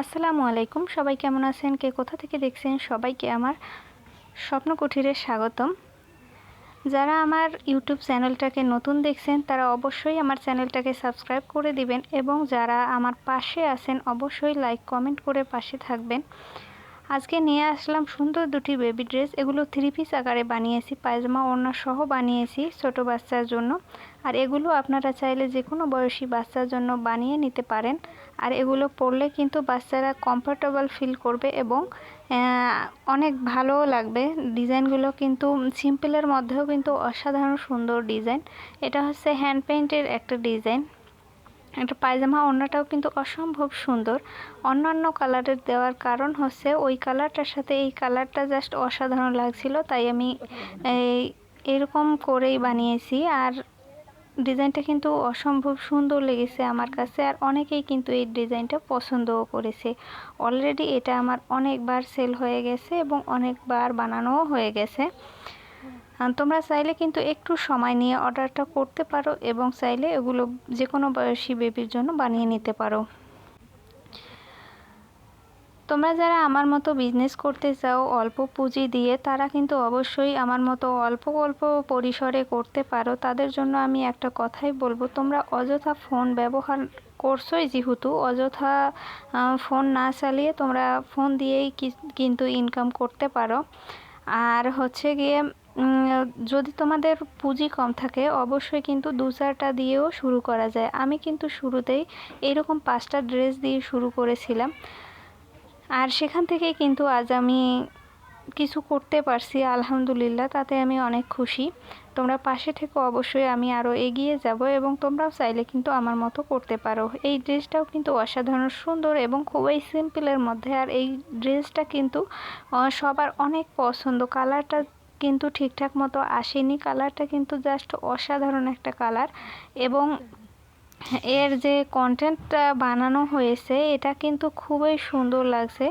আসসালামু আলাইকুম। সবাই কেমন আছেন? কে কোথা থেকে দেখছেন? সবাইকে আমার স্বপ্ন কুঠিরে স্বাগতম। যারা আমার ইউটিউব চ্যানেলটাকে নতুন দেখছেন, তারা অবশ্যই আমার চ্যানেলটাকে সাবস্ক্রাইব করে দিবেন এবং যারা আমার পাশে আছেন, অবশ্যই লাইক, কমেন্ট করে পাশে থাকবেন। আজকে নিয়ে আসলাম সুন্দর দুটি বেবি ড্রেস এগুলো থ্রি পিস আকারে বানিয়েছি, পায়জামা ওড়না সহ বানিয়েছি ছোট বাচ্চার জন্য। আর এগুলো আপনারা চাইলে যে কোনো বয়সী বাচ্চার জন্য বানিয়ে নিতে পারেন। আর এগুলো পরলে কিন্তু বাচ্চারা কমফোর্টেবল ফিল করবে এবং অনেক ভালোও লাগবে। ডিজাইনগুলো কিন্তু সিম্পলের মধ্যেও কিন্তু অসাধারণ সুন্দর ডিজাইন এটা হচ্ছে হ্যান্ড পেইন্টের একটা ডিজাইন একটা পায়জামা ওড়নাটাও কিন্তু অসম্ভব সুন্দর। অন্যান্য কালারের দেওয়ার কারণ হচ্ছে ওই কালারটার সাথে এই কালারটা জাস্ট অসাধারণ লাগছিল, তাই আমি এরকম করেই বানিয়েছি। আর ডিজাইনটা কিন্তু অসম্ভব সুন্দর লেগেছে আমার কাছে, আর অনেকেই কিন্তু এই ডিজাইনটা পছন্দও করেছে। অলরেডি এটা আমার অনেকবার সেল হয়ে গেছে এবং অনেকবার বানানোও হয়ে গেছে। তোমরা চাইলে কিন্তু একটু সময় নিয়ে অর্ডারটা করতে পারো এবং চাইলে এগুলো যে কোনো বয়সী বেবির জন্য বানিয়ে নিতে পারো। তোমরা যারা আমার মতো বিজনেস করতে চাও, অল্প পুঁজি দিয়ে, তারা কিন্তু অবশ্যই আমার মতো অল্প অল্প পরিসরে করতে পারো। তাদের জন্য আমি একটা কথাই বলব, তোমরা অযথা ফোন ব্যবহার করছোই যেহেতু, অযথা ফোন না চালিয়ে তোমরা ফোন দিয়েই কিন্তু ইনকাম করতে পারো। আর হচ্ছে গিয়ে যদি তোমাদের পুঁজি কম থাকে, অবশ্যই কিন্তু দু চারটা দিয়েও শুরু করা যায়। আমি কিন্তু শুরুতেই এরকম পাঁচটা ড্রেস দিয়ে শুরু করেছিলাম। আর সেখান থেকে কিন্তু আজ আমি কিছু করতে পারছি, আলহামদুলিল্লাহ, তাতে আমি অনেক খুশি। তোমরা পাশে থেকে, অবশ্যই আমি আরও এগিয়ে যাব এবং তোমরাও চাইলে কিন্তু আমার মতো করতে পারো। এই ড্রেসটাও কিন্তু অসাধারণ, সুন্দর এবং খুবই সিম্পলের মধ্যে। আর এই ড্রেসটা কিন্তু সবার অনেক পছন্দ। কালারটা কিন্তু ঠিকঠাক মতো আসেনি কালারটা কিন্তু জাস্ট অসাধারণ একটা কালার এবং এর যে কন্টেন্টটা বানানো হয়েছে, এটা কিন্তু খুবই সুন্দর লাগছে।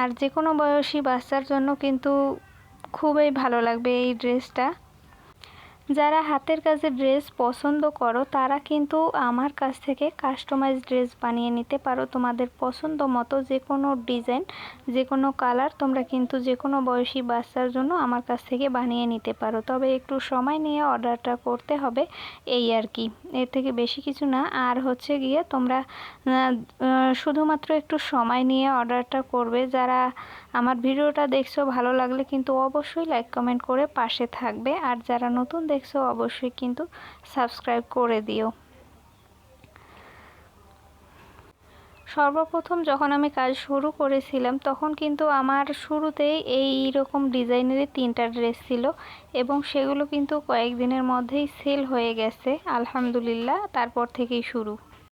আর যে কোনো বয়সী বাচ্চার জন্য কিন্তু খুবই ভালো লাগবে এই ড্রেসটা যারা হাতের কাজে ড্রেস পছন্দ করো, তারা কিন্তু আমার কাছ থেকে কাস্টমাইজ ড্রেস বানিয়ে নিতে পারো। তোমাদের পছন্দ মতো যে কোনো ডিজাইন যে কোনো কালার তোমরা কিন্তু যে কোনো বয়সী বাচ্চার জন্য আমার কাছ থেকে বানিয়ে নিতে পারো। তবে একটু সময় নিয়ে অর্ডারটা করতে হবে, এই আর কি। এর থেকে বেশি কিছু না। আর হচ্ছে গিয়ে তোমরা শুধুমাত্র একটু সময় নিয়ে অর্ডারটা করবে। যারা আমার ভিডিওটা দেখছ, ভালো লাগলে কিন্তু অবশ্যই লাইক কমেন্ট করে পাশে থাকবে। আর যারা নতুন দেখছ অবশ্যই কিন্তু সাবস্ক্রাইব করে দিও। সর্বপ্রথম যখন আমি কাজ শুরু করেছিলাম, তখন কিন্তু আমার শুরুতেই এই রকম ডিজাইনেরই তিনটা ড্রেস ছিল এবং সেগুলো কিন্তু কয়েকদিনের মধ্যেই সেল হয়ে গেছে, আলহামদুলিল্লাহ, তারপর থেকেই শুরু।